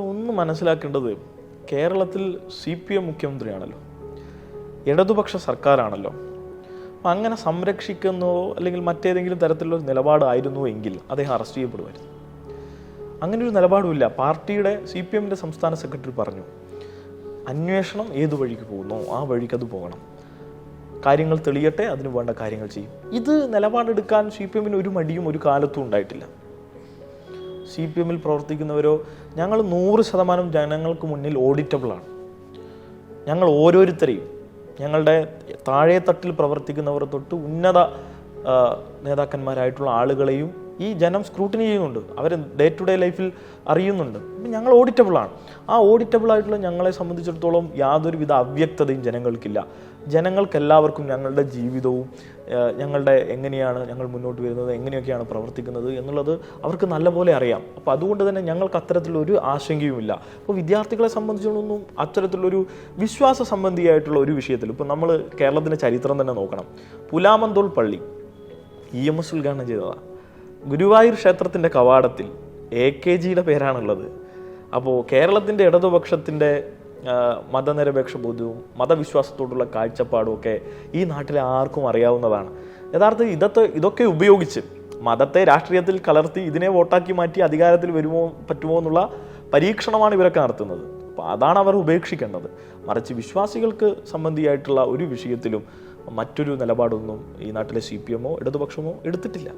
ഒന്ന് മനസ്സിലാക്കേണ്ടത് കേരളത്തിൽ സി പി എം മുഖ്യമന്ത്രിയാണല്ലോ ഇടതുപക്ഷ സർക്കാരാണല്ലോ. അപ്പം അങ്ങനെ സംരക്ഷിക്കുന്നോ അല്ലെങ്കിൽ മറ്റേതെങ്കിലും തരത്തിലുള്ള ഒരു നിലപാടായിരുന്നു എങ്കിൽ അദ്ദേഹം അറസ്റ്റ് ചെയ്യപ്പെടുമായിരുന്നു. അങ്ങനെ ഒരു നിലപാടുമില്ല. പാർട്ടിയുടെ സി പി എമ്മിന്റെ സംസ്ഥാന സെക്രട്ടറി പറഞ്ഞു അന്വേഷണം ഏത് വഴിക്ക് പോകുന്നോ? ആ വഴിക്ക് അത് പോകണം. കാര്യങ്ങൾ തെളിയട്ടെ അതിന് വേണ്ട കാര്യങ്ങൾ ചെയ്യും. ഇത് നിലപാടെടുക്കാൻ സി പി എമ്മിന് ഒരു മടിയും ഒരു കാലത്തും ഉണ്ടായിട്ടില്ല. സി പി എമ്മിൽ പ്രവർത്തിക്കുന്നവരോ ഞങ്ങൾ നൂറ് ശതമാനം ജനങ്ങൾക്ക് മുന്നിൽ ഓഡിറ്റബിളാണ് ഞങ്ങൾ ഓരോരുത്തരെയും ഞങ്ങളുടെ താഴെ തട്ടിൽ പ്രവർത്തിക്കുന്നവർ തൊട്ട് ഉന്നത നേതാക്കന്മാരായിട്ടുള്ള ആളുകളെയും ഈ ജനം സ്ക്രൂട്ടിനി ചെയ്യുന്നുണ്ട്. അവർ ഡേ ടു ഡേ ലൈഫിൽ അറിയുന്നുണ്ട്. അപ്പം ഞങ്ങൾ ഓഡിറ്റബിളാണ് ആ ഓഡിറ്റബിൾ ആയിട്ടുള്ള ഞങ്ങളെ സംബന്ധിച്ചിടത്തോളം യാതൊരുവിധ അവ്യക്തതയും ജനങ്ങൾക്കില്ല. ജനങ്ങൾക്ക് എല്ലാവർക്കും ഞങ്ങളുടെ ജീവിതവും ഞങ്ങളുടെ എങ്ങനെയാണ് ഞങ്ങൾ മുന്നോട്ട് വരുന്നത് എങ്ങനെയൊക്കെയാണ് പ്രവർത്തിക്കുന്നത് എന്നുള്ളത് അവർക്ക് നല്ലപോലെ അറിയാം. അപ്പോൾ അതുകൊണ്ട് തന്നെ ഞങ്ങൾക്ക് അത്തരത്തിലൊരു ആശങ്കയുമില്ല. അപ്പോൾ വിദ്യാർത്ഥികളെ സംബന്ധിച്ചിടത്തൊന്നും അത്തരത്തിലൊരു വിശ്വാസ സംബന്ധിയായിട്ടുള്ള ഒരു വിഷയത്തിൽ ഇപ്പോൾ നമ്മൾ കേരളത്തിന്റെ ചരിത്രം തന്നെ നോക്കണം. പുലാമന്തോൾ പള്ളി. ഇ എം എസ് ഉദ്ഘാടനം ചെയ്തതാണ് ഗുരുവായൂർ ക്ഷേത്രത്തിന്റെ കവാടത്തിൽ എ കെ ജിയുടെ പേരാണുള്ളത്. അപ്പോൾ കേരളത്തിന്റെ ഇടതുപക്ഷത്തിന്റെ മതനിരപേക്ഷ ബോധവും മതവിശ്വാസത്തോടുള്ള കാഴ്ചപ്പാടും ഒക്കെ ഈ നാട്ടിലെ ആർക്കും അറിയാവുന്നതാണ്. യഥാർത്ഥത്തിൽ ഇതൊക്കെ ഇതൊക്കെ ഉപയോഗിച്ച് മതത്തെ രാഷ്ട്രീയത്തിൽ കലർത്തി ഇതിനെ വോട്ടാക്കി മാറ്റി അധികാരത്തിൽ വരുമോ പറ്റുമോ എന്നുള്ള പരീക്ഷണമാണ് ഇവരൊക്കെ നടത്തുന്നത്. അപ്പോൾ അതാണ് അവർ ഉപേക്ഷിക്കേണ്ടത്. മറിച്ച് വിശ്വാസികൾക്ക് സംബന്ധിയായിട്ടുള്ള ഒരു വിഷയത്തിലും മറ്റൊരു നിലപാടൊന്നും ഈ നാട്ടിലെ സി പി എമ്മോ ഇടതുപക്ഷമോ എടുത്തിട്ടില്ല.